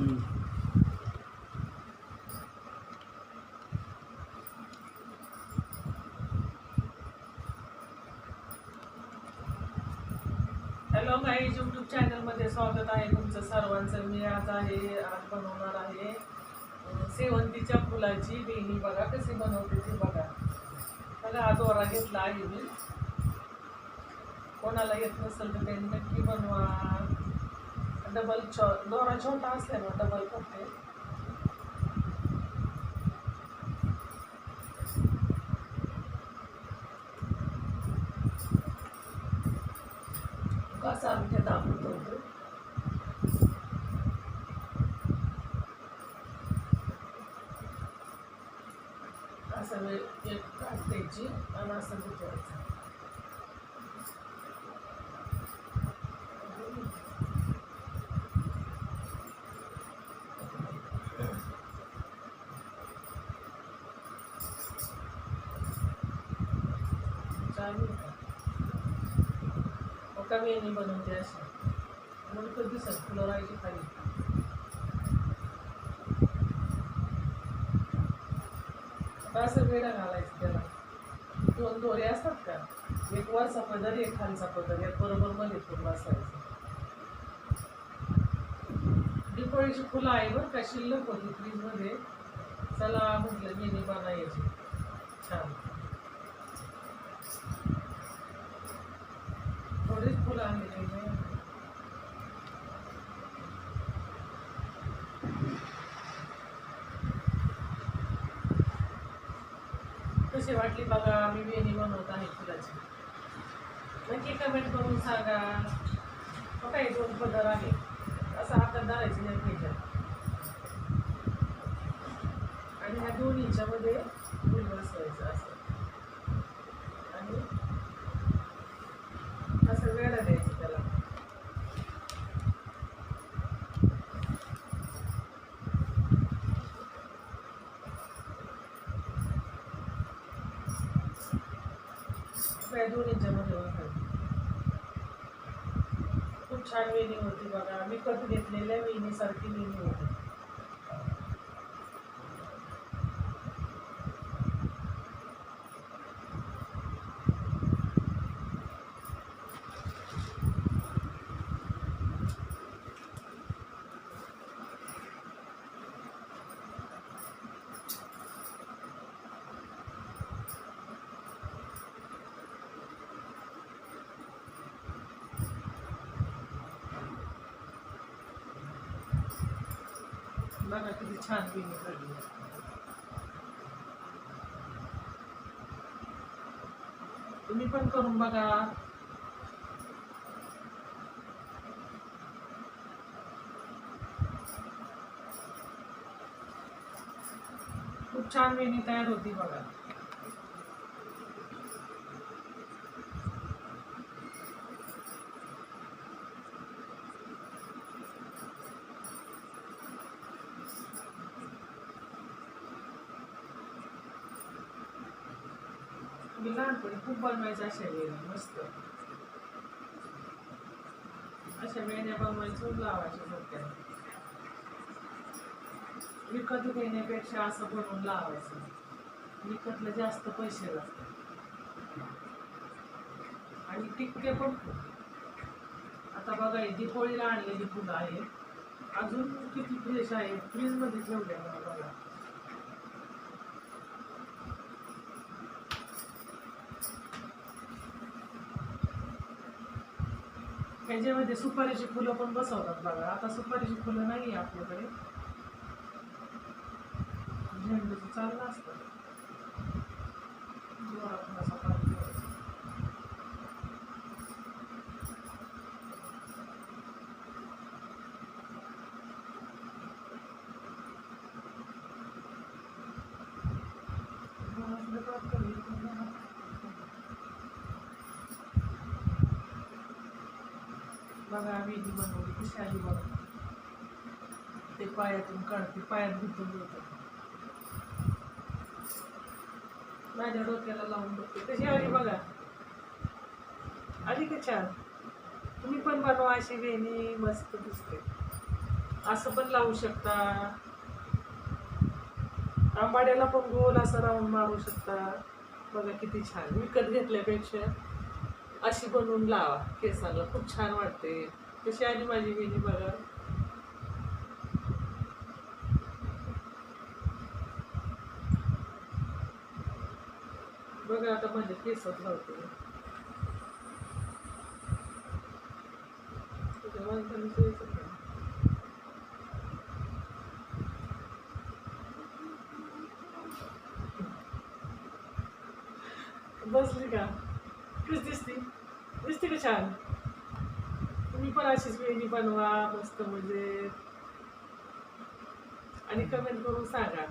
Hello काही YouTube चॅनलमध्ये स्वागत आहे. तुमचं सर्वांचं मी आज आहे आज बनवणार आहे शेवंतीच्या फुलाची बेणी बघा कशी बनवते ती बघा. त्याला हा दोरा घेतला आहे मी. कोणाला येत नसेल तर त्यांनी नक्की बनवा. डबल छो दोरा छोटा असल्यामुळे डबल करते कसा आमच्या दाबून होतो असं वेळ एक काढायची आणि असं गुतवायचं चालू का? मका वेणी बनवते अशी म्हणून कधी दिसत फुलं खाली? आता असं वेळा घालायचं त्याला. दोन दोरे असतात का? एक वरचा पदर एक खालचा पदर एक बरोबर मध्ये पूर्ण बसायचं दिपोळीची फुलं आहे बरं का? शिल्लक होती फ्रीजमध्ये चला म्हटलं मेनी बनायची छान. थोडीच फुलं आणलेली कशी वाटली बघा मी वेणी बनवत आहे फुलाची. नक्की कमेंट करून सांगा. मग काही दोन पदर आहे असं हातात धरायची नाही त्याच्यात आणि ह्या दोन्हीच्यामध्ये फुल बसवायचं असं आणि असं वेळा द्यायचं त्याला काय दोन्हीच्या जवळ खूप छान वेणी होती बघा. मी कधी घेतलेल्या वेणीसारखी वेणी होती. बघा किती छान पिणी पडली तुम्ही पण करून बघा खूप छान वेणी तयार होती बघा. मी लहानपणी खूप बनवायचं अशा वेळेला मस्त. अशा वेळेने बनवायचं लावायच्या डोक्याला. विकत घेण्यापेक्षा असं बनवून लावायचं. विकतला जास्त पैसे लागतात. आणि टिकते पण आता बघा ही आणलेली फुलं आहेत. अजून किती फ्रेश आहे फ्रीजमध्ये ठेवले मला बघा. ह्याच्यामध्ये सुपारीची फुलं पण बसवतात बघा आता सुपारीची फुलं नाही आहे आपल्याकडे झेंडूचं चाललं असतं जोरात थोडासा पाणी ठेवायचा. जोरात पाणी ठेवायचं. बघा वेली बनवली कशी आली बघा. ते पायातून काढते पायात गुंतून होतं माझ्या डोक्याला लावून बघते. कशी आली बघा. आली का छान? तुम्ही पण बनवा अशी वेणी मस्त दिसते. असं पण लावू शकता. आंबाड्याला पण गोल असं राऊंड मारू शकता. बघा किती छान. विकत घेतल्यापेक्षा. अशी बनवून लावा केसाला खूप छान वाटते. कशी आली माझी वेणी बघा. बघा आता माझ्या केसात लावते तुझ्या माणसाने सोयीचं का? बसली का कशी दिसती दिसते का छान? तुम्ही पण अशीच वेणी बनवा मस्त म्हणजे आणि कमेंट करून सांगा.